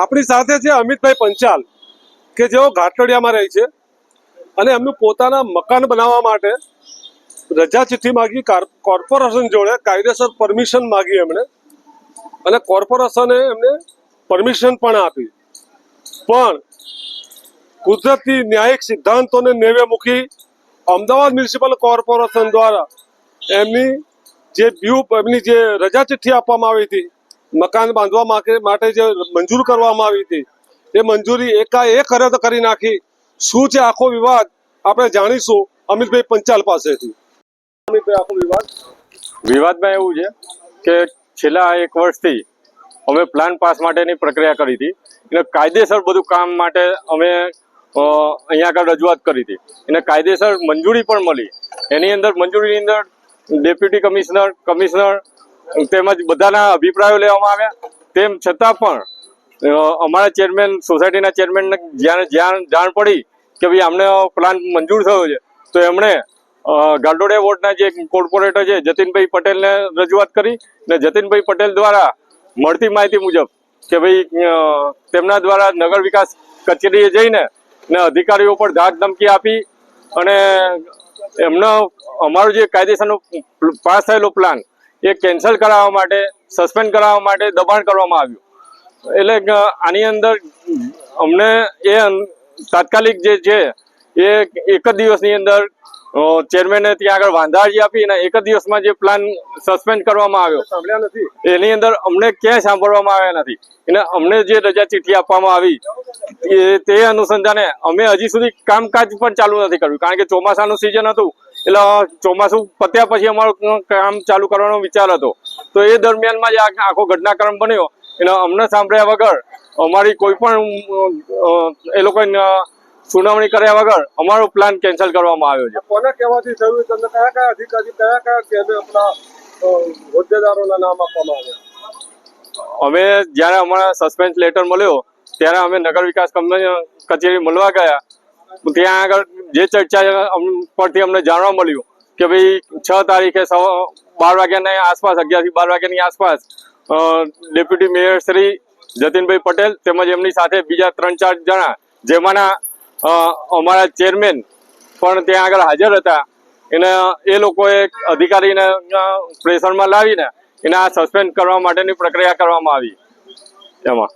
આપણી સાથે છે અમિતભાઈ પંચાલ, કે જેઓ ઘાટડિયામાં રહે છે. અને એમનું પોતાના મકાન બનાવવા માટે રજા ચિઠ્ઠી માગી, કાર- કોર્પોરેશન જોડે કાયદેસર પરમિશન માગી એમણે. અને કોર્પોરેશને એમને પરમિશન પણ આપી. પણ કુદરતી ન્યાયિક સિદ્ધાંતોને નેવે મૂકી અમદાવાદ મ્યુનિસિપલ કોર્પોરેશન દ્વારા એમની જે બ્યુ એમની જે રજા ચિઠ્ઠી આપવામાં આવી હતી મકાન બાંધવા માટે જે મંજૂર કરવામાં આવી હતી, એ મંજૂરી એકાએક રદ કરી નાખી. શું છે આખો વિવાદ? આપણે જાણીશું અમિતભાઈ પંચાલ પાસેથી. અમિતભાઈ, આખો વિવાદ? વિવાદમાં એવું છે કે છેલ્લા એક વર્ષથી અમે પ્લાન પાસ માટેની પ્રક્રિયા કરી હતી. એટલે કાયદેસર બધું કામ માટે અમે અહીંયા આગળ રજૂઆત કરી હતી. એને કાયદેસર મંજૂરી પણ મળી. એની અંદર મંજૂરીની અંદર ડેપ્યુટી કમિશનર કમિશનર તેમજ બધાના અભિપ્રાયો લેવામાં આવ્યા. તેમ છતાં પણ અમારા ચેરમેન, સોસાયટીના ચેરમેનને જ્યારે જ્યાં જાણ પડી કે ભાઈ અમને પ્લાન મંજૂર થયો છે, તો એમણે ગાડોડે વોર્ડના જે કોર્પોરેટર છે, જતીનભાઈ પટેલને રજૂઆત કરી ને જતીનભાઈ પટેલ દ્વારા મળતી માહિતી મુજબ કે ભાઈ તેમના દ્વારા નગર વિકાસ કચેરીએ જઈને ને અધિકારીઓ પર ધાક ધમકી આપી અને એમનો અમારો જે કાયદેસરનો પાસ થયેલો પ્લાન એ કેન્સલ કરાવવા માટે સસ્પેન્ડ કરાવવા માટે દબાણ કરવામાં આવ્યું. એટલે આની અંદર અમને એ તાત્કાલિક જે છે એ એક જ દિવસની અંદર ચેરમેને ત્યાં આગળ વાંધા અરજી આપી અને એક જ દિવસમાં જે પ્લાન સસ્પેન્ડ કરવામાં આવ્યો. સાંભળ્યા નથી. એની અંદર અમને ક્યાંય સાંભળવામાં આવ્યા નથી. અને અમને જે રજા ચિઠ્ઠી આપવામાં આવી એ તે અનુસંધાને અમે હજી સુધી કામકાજ પણ ચાલુ નથી કર્યું. કારણ કે ચોમાસાનું સિઝન હતું એટલે ચોમાસું પત્યા પછી અમારું કામ ચાલુ કરવાનો વિચાર હતો. તો એ દરમિયાનમાં જે આખો ઘટનાક્રમ બન્યો. એને અમને સાંભળ્યા વગર અમારી કોઈ પણ એ લોકોએ સુનાવણી કર્યા વગર અમારો પ્લાન કેન્સલ કરવામાં આવ્યો છે. કોને કહેવાથી થયું? તમને કયા કયા અધિકારી કયા કયા કે આપણા હોદ્દેદારોના નામ આપવામાં આવ્યા? અમે જ્યારે અમારા સસ્પેન્સ લેટર મળ્યો ત્યારે અમે નગર વિકાસ કંપની કચેરી મળવા ગયા. ત્યાં આગળ જે ચર્ચા પરથી અમને જાણવા મળ્યું કે ભાઈ છ તારીખે બાર વાગ્યાના આસપાસ, અગિયારથી બાર વાગ્યાની આસપાસ ડેપ્યુટી મેયર શ્રી જતીનભાઈ પટેલ તેમજ એમની સાથે બીજા ત્રણ ચાર જણા, જેમાંના અમારા ચેરમેન પણ ત્યાં આગળ હાજર હતા. એને, એ લોકોએ અધિકારીને પ્રેશરમાં લાવીને એને આ સસ્પેન્ડ કરવા માટેની પ્રક્રિયા કરવામાં આવી. એમાં.